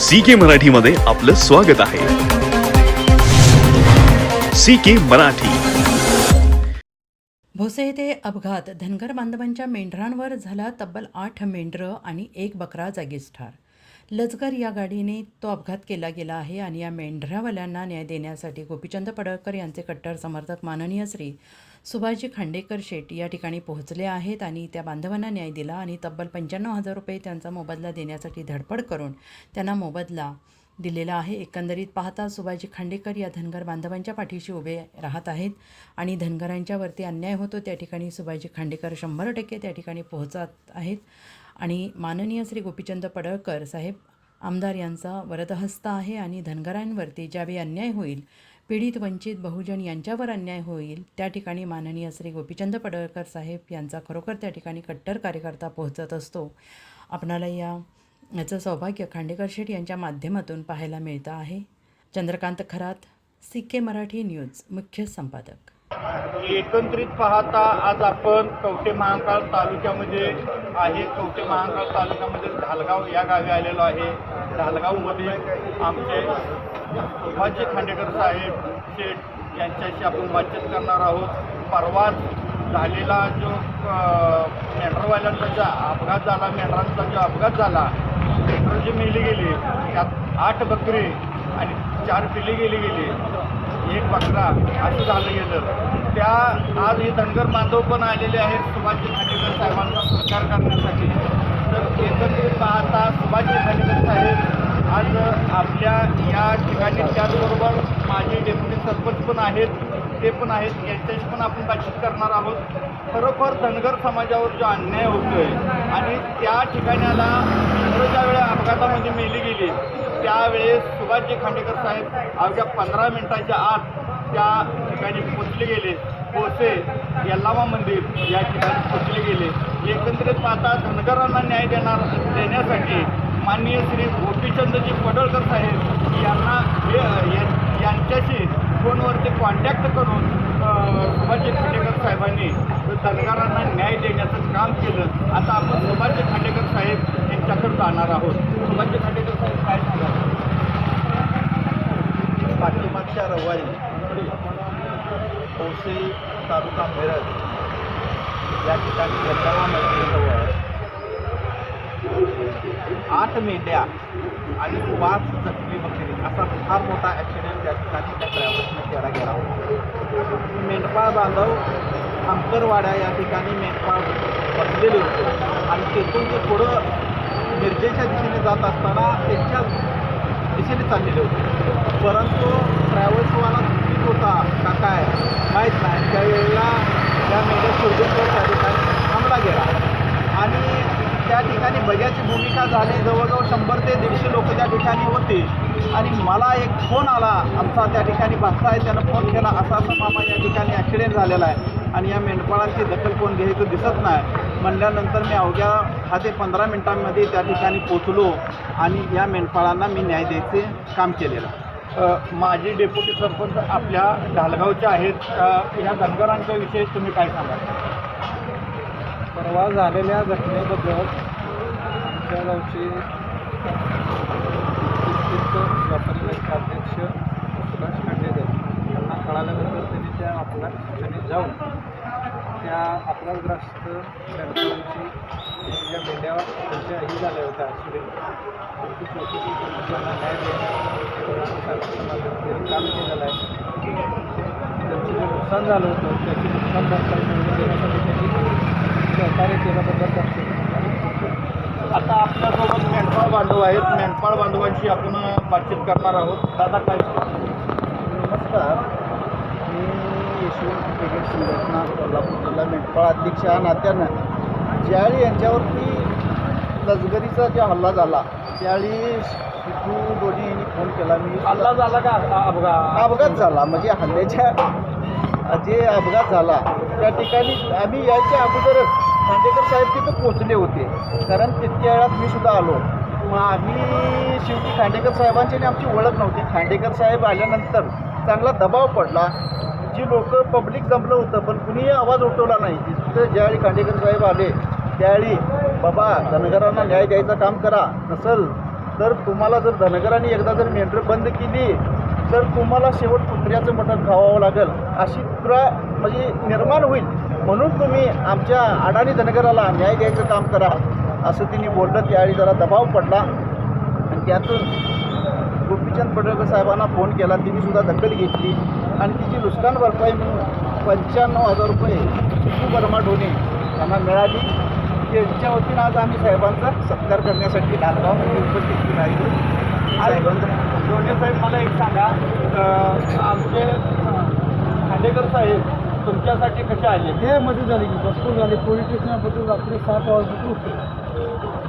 C के मराठीमध्ये आपलं स्वागत आहे. सी के मराठी. भोसे येथे अपघात. धनगर बांधवांच्या मेंढरांवर झाला तब्बल आठ मेंढरं आणि एक बकरा जागीच ठार. लचकर या गाडीने तो अपघात केला गेला आहे आणि या मेंढरावाल्यांना न्याय देण्यासाठी गोपीचंद पडळकर यांचे कट्टर समर्थक माननीय श्री सुभाषजी खांडेकर शेट या ठिकाणी पोहोचले आहेत आणि त्या बांधवांना न्याय दिला आणि तब्बल पंच्याण्णव हजार रुपये त्यांचा मोबदला देण्यासाठी धडपड करून त्यांना मोबदला दिलेला आहे. एकंदरीत पाहता सुभाजी खांडेकर या धनगर बांधवांच्या पाठीशी उभे राहत आहेत आणि धनगरांच्यावरती अन्याय होतो त्या ठिकाणी सुभाजी खांडेकर शंभर टक्के त्या ठिकाणी पोहोचत आहेत. आणि माननीय श्री गोपीचंद पडळकर साहेब आमदार यांचा वरदहस्त आहे आणि धनगरांवरती ज्यावेळी अन्याय होईल पीडित वंचित बहुजन यांच्यावर अन्याय होईल त्या ठिकाणी माननीय श्री गोपीचंद पडळकर साहेब यांचा खरोखर त्या ठिकाणी कट्टर कार्यकर्ता पोहोचत असतो. आपणाला या याचं सौभाग्य खांडेकर शेठ यांच्या माध्यमातून पाहायला मिळतं आहे. चंद्रकांत खरात सिक्के मराठी न्यूज मुख्य संपादक. एकत्रित पाहता आज आपण कवठे महांकाळ तालुक्यामध्ये आहे. कवठे महांकाळ तालुक्यामध्ये ढालगाव या गावी आलेलो आहे. ढालगावमध्ये आमचे सुभाषजी खांडेकर साहेब शेठ यांच्याशी आपण बातचीत करणार आहोत. परवाच झालेला जो मेंढरवाल्यांचा जो अपघात झाला मेंढरांचा जो अपघात झाला मेंढर जी मेली गेली त्यात आठ बकरी चार पिढी गेली गेली. एक बकरा असं झालं गेलं. त्या आज हे धनगर बांधव पण आलेले आहेत सुभाषजी खांडेकर साहेबांचा प्रचार करण्यासाठी. तर एकत्रित पाहता सुभाषजी खांडेकर साहेब आज आपल्या या ठिकाणी त्याचबरोबर माझे डेप्युटी सरपंच पण आहेत. ते पण आहेत यांच्याशी पण आपण बातचीत करणार आहोत. खरोखर धनगर समाजावर जो अन्याय होतोय आणि त्या ठिकाणाला ज्या वेळेला अपघातामध्ये मेली गेली त्यावेळेस सुभाषजी खांडेकर साहेब अवघ्या पंधरा मिनिटाच्या आत त्या ठिकाणी पोचले गेले. पोसे यल्लामा मंदिर या ठिकाणी पोचले गेले. एकंदरीत पाहता धनगरांना न्याय देणार देण्यासाठी माननीय श्री गोपीचंदजी पडळकर साहेब यांना हे- या- यांच्याशी फोनवरती कॉन्टॅक्ट करून अ, सुभाषजी खांडेकर साहेबांनी धनगरांना न्याय देण्याचं काम केलं आता आपण सुभाषजी खांडेकर साहेब यांच्याकडे जाणार आहोत सुभाषजी खांडेकर साहेब काय सांगा पाठीमागच्या रविवारी पौसे तालुका मिरज या ठिकाणी यल्लामा मंदिराजवळ आठ मेंढ्या आणि पाच जखमी बकरी असा फार मोठा ॲक्सिडेंट त्या ठिकाणी त्या ट्रॅव्हल्सने केला गेला होता. मेंढपाळ बांधव अंकरवाड्या या ठिकाणी मेंढपाळ बसलेले होते. आणि तेथून ते पुढं मिरजेच्या दिशेने जात असताना त्यांच्या दिशेने चाललेले होते. परंतु ट्रॅव्हल्सवाला होता का काय? माहीत नाही. त्यावेळेला त्या मेंढ्या शोधून त्या ठिकाणी थांबला गेला. आणि त्या ठिकाणी बजाची भूमिका झाली. जवळजवळ शंभर ते दीडशे लोक त्या ठिकाणी होते. आणि मला एक फोन आला. आमचा त्या ठिकाणी भाषा आहे त्यानं फोन केला. असा असा मामा या ठिकाणी ॲक्सिडेंट झालेला आहे. आणि या मेंढपाळांची दखल कोण घ्यायचं दिसत नाही. म्हणल्यानंतर मी अवघ्या दहा ते पंधरा मिनिटांमध्ये त्या ठिकाणी पोचलो आणि या मेंढपाळांना मी न्याय द्यायचे काम केलेलं. माजी डेप्युटी सरपंच आपल्या ढालगावचे आहेत. या धनगरांच्या विषयी तुम्ही काय सांगा परवा झालेल्या घटनेबद्दल आमच्या गावचे व्यापारी बँक अध्यक्ष सुभाष खांडेकर यांना कळाल्यानंतर त्यांनी त्या आपल्या ठिकाणी जाऊन त्या अपघातग्रस्त मेंढपाळांची ज्या मेंढ्या त्यांच्या ही झाल्या होत्या ॲक्सिडेंट त्यांची चौकशी करून त्यांना न्याय देण्याचं काम केलेलं आहे. त्यांचं जे नुकसान झालं होतं त्याची नुकसान भरपाई मिळवून देण्यासाठी त्यांनी सहकार्य केल्याबद्दल आता आपल्यासोबत मेंढपाळ बांधव आहेत. मेंढपाळ बांधवांशी आपण बातचीत करणार आहोत. दादा काय? नमस्कार. यशवंत क्रिकेट संघटना कोल्हापूर जिल्हा मेंढपाळ अध्यक्ष या नात्यानं ज्यावेळी यांच्यावरती लष्करीचा जो हल्ला झाला त्यावेळी सिद्धू दोन्ही यांनी फोन केला. मी हल्ला झाला का? अपघात अपघात झाला. म्हणजे हल्ल्याच्या जे अपघात झाला त्या ठिकाणी आम्ही यायच्या अगोदरच खांडेकर साहेब तिथं पोचले होते. कारण तितक्या वेळात मी सुद्धा आलो. मग आम्ही शेवटी खांडेकर साहेबांची आणि आमची ओळख नव्हती. खांडेकर साहेब आल्यानंतर चांगला दबाव पडला. जी लोक पब्लिक जमलं होतं पण कुणीही आवाज उठवला नाही. तिथं ज्यावेळी खांडेकर साहेब आले त्यावेळी बाबा धनगरांना न्याय द्यायचं काम करा नसल तर तुम्हाला जर धनगरांनी एकदा जर मेंढरं बंद केली तर तुम्हाला शेवट कुत्र्याचं मटण खावावं लागेल. अशी तुरा म्हणजे निर्माण होईल. म्हणून तुम्ही आमच्या अडाणी धनगराला न्याय द्यायचं काम करा असं तिने बोललं. त्यावेळी जरा दबाव पडला. आणि त्यातून गोपीचंद पडळकर साहेबांना फोन केला. तिने सुद्धा दखल घेतली. आणि तिची नुकसान भरपाई म्हणून पंच्याण्णव हजार रुपये शिशू बर्मा ढोणे यांना मिळाली. त्यांच्या वतीनं आज आम्ही साहेबांचा सत्कार करण्यासाठी लालगाव उपस्थित साहेबांचा दोन्ही साहेब मला एक सांगा. आमचे खांडेकर साहेब तुमच्यासाठी कसे आले? हे मध्ये झाली की भरपूर झाली. पोलीस स्टेशनाबद्दल रात्री सात वाजता होते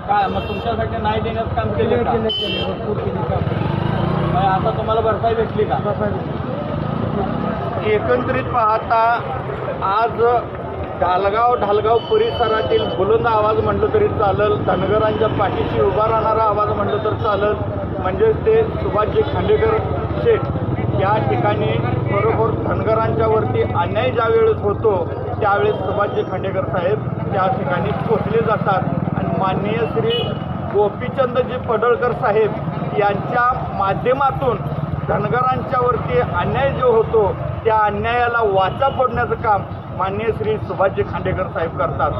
काय मग तुमच्यासाठी नाही देण्याचं काम केले केलं भरपूर केले. काम मग आता तुम्हाला भरपाई भेटली का? एकंदरीत पाहता आज ढालगाव ढालगाव परिसरातील बुलंद आवाज म्हटलं तरी चालल धनगरांच्या पाठीशी उभा राहणारा आवाज म्हटलं तर चालल. म्हणजे ते सुभाषजी खांडेकर शेठ या ठिकाणी बरोबर धनगरांच्या वरती अन्याय ज्या वेळेस होतो त्यावेळेस सुभाषजी खांडेकर साहेब त्या ठिकाणी पोचले जातात. आणि माननीय श्री गोपीचंदजी पडळकर साहेब यांच्या माध्यमातून धनगरांच्या वरती अन्याय जो होतो त्या अन्यायाला वाचा फोडण्याचं काम माननीय श्री सुभाषजी खांडेकर साहेब करतात.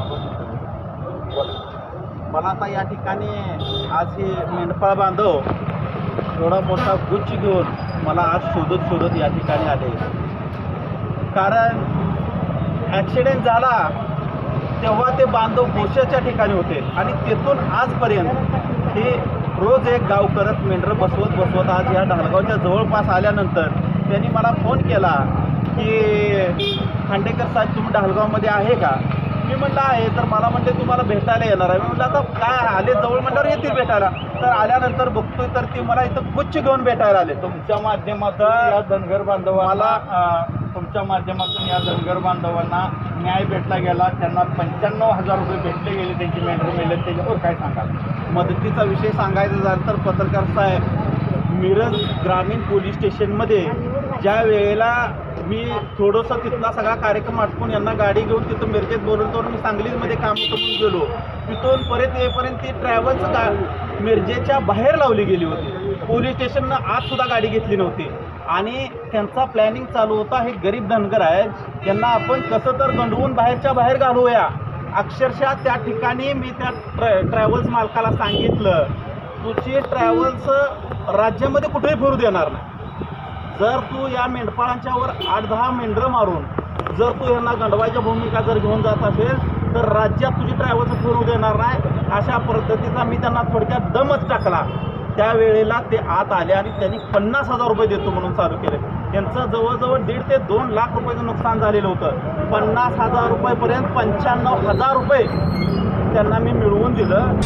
मला आता या ठिकाणी आज हे मेंढपाळ बांधव एवढा मोठा गुच्छ घेऊन मला आज शोधत शोधत या ठिकाणी आले. कारण ॲक्सिडेंट झाला तेव्हा ते बांधव भोशाच्या ठिकाणी होते आणि तिथून आजपर्यंत हे रोज एक गाव करत मेंढरं बसवत बसवत आज या ढालगावच्या जवळपास आल्यानंतर त्यांनी मला फोन केला की खांडेकर साहेब तुम्ही ढालगावमध्ये आहे का? मी म्हटलं आहे. तर मला म्हणते तुम्हाला भेटायला येणार आहे. मी म्हटलं आता काय आले जवळ म्हटल्यावर येतील भेटायला. तर आल्यानंतर बघतोय तर ती मला इथं गुच्छ घेऊन भेटायला आले. तुमच्या माध्यमातून या धनगर बांधवाला तुमच्या माध्यमातून या धनगर बांधवांना न्याय भेटला गेला. त्यांना पंच्याण्णव हजार रुपये भेटले गेले. त्यांची मेंढर मेले. त्याच्यावर काय सांगाल? मदतीचा विषय सांगायचा झाला तर पत्रकार साहेब मिरज ग्रामीण पोलीस स्टेशनमध्ये ज्या वेळेला मी थोडंसं तिथला सगळा कार्यक्रम आटपून यांना गाडी घेऊन तिथं मिरजेत बोलवतो मी सांगलीमध्ये काम करून गेलो. तिथून परत येईपर्यंत ती ट्रॅव्हल्स का मिरजेच्या बाहेर लावली गेली होती. पोलीस स्टेशननं आजसुद्धा गाडी घेतली नव्हती. आणि त्यांचा प्लॅनिंग चालू होता हे गरीब धनगर आहेत त्यांना आपण कसं तर गंडवून बाहेरच्या बाहेर घालूया. अक्षरशः त्या ठिकाणी मी त्या ट्रॅ ट्रॅव्हल्स मालकाला सांगितलं तुझी ट्रॅव्हल्स राज्यामध्ये कुठेही फिरू देणार नाही. जर तू या मेंढपाळांच्यावर आठ दहा मेंढरं मारून जर तू यांना गंडवायच्या भूमिका जर घेऊन जात असेल तर राज्यात तुझी ड्रायव्हरचं फिरू देणार नाही. अशा पद्धतीचा मी त्यांना थोडक्यात दमच टाकला. त्यावेळेला ते आत आले आणि त्यांनी पन्नास हजार रुपये देतो म्हणून चालू केले. त्यांचं जवळजवळ दीड ते दोन लाख रुपयाचं नुकसान झालेलं होतं. पन्नास हजार रुपयेपर्यंत पंच्याण्णव हजार रुपये त्यांना मी मिळवून दिलं.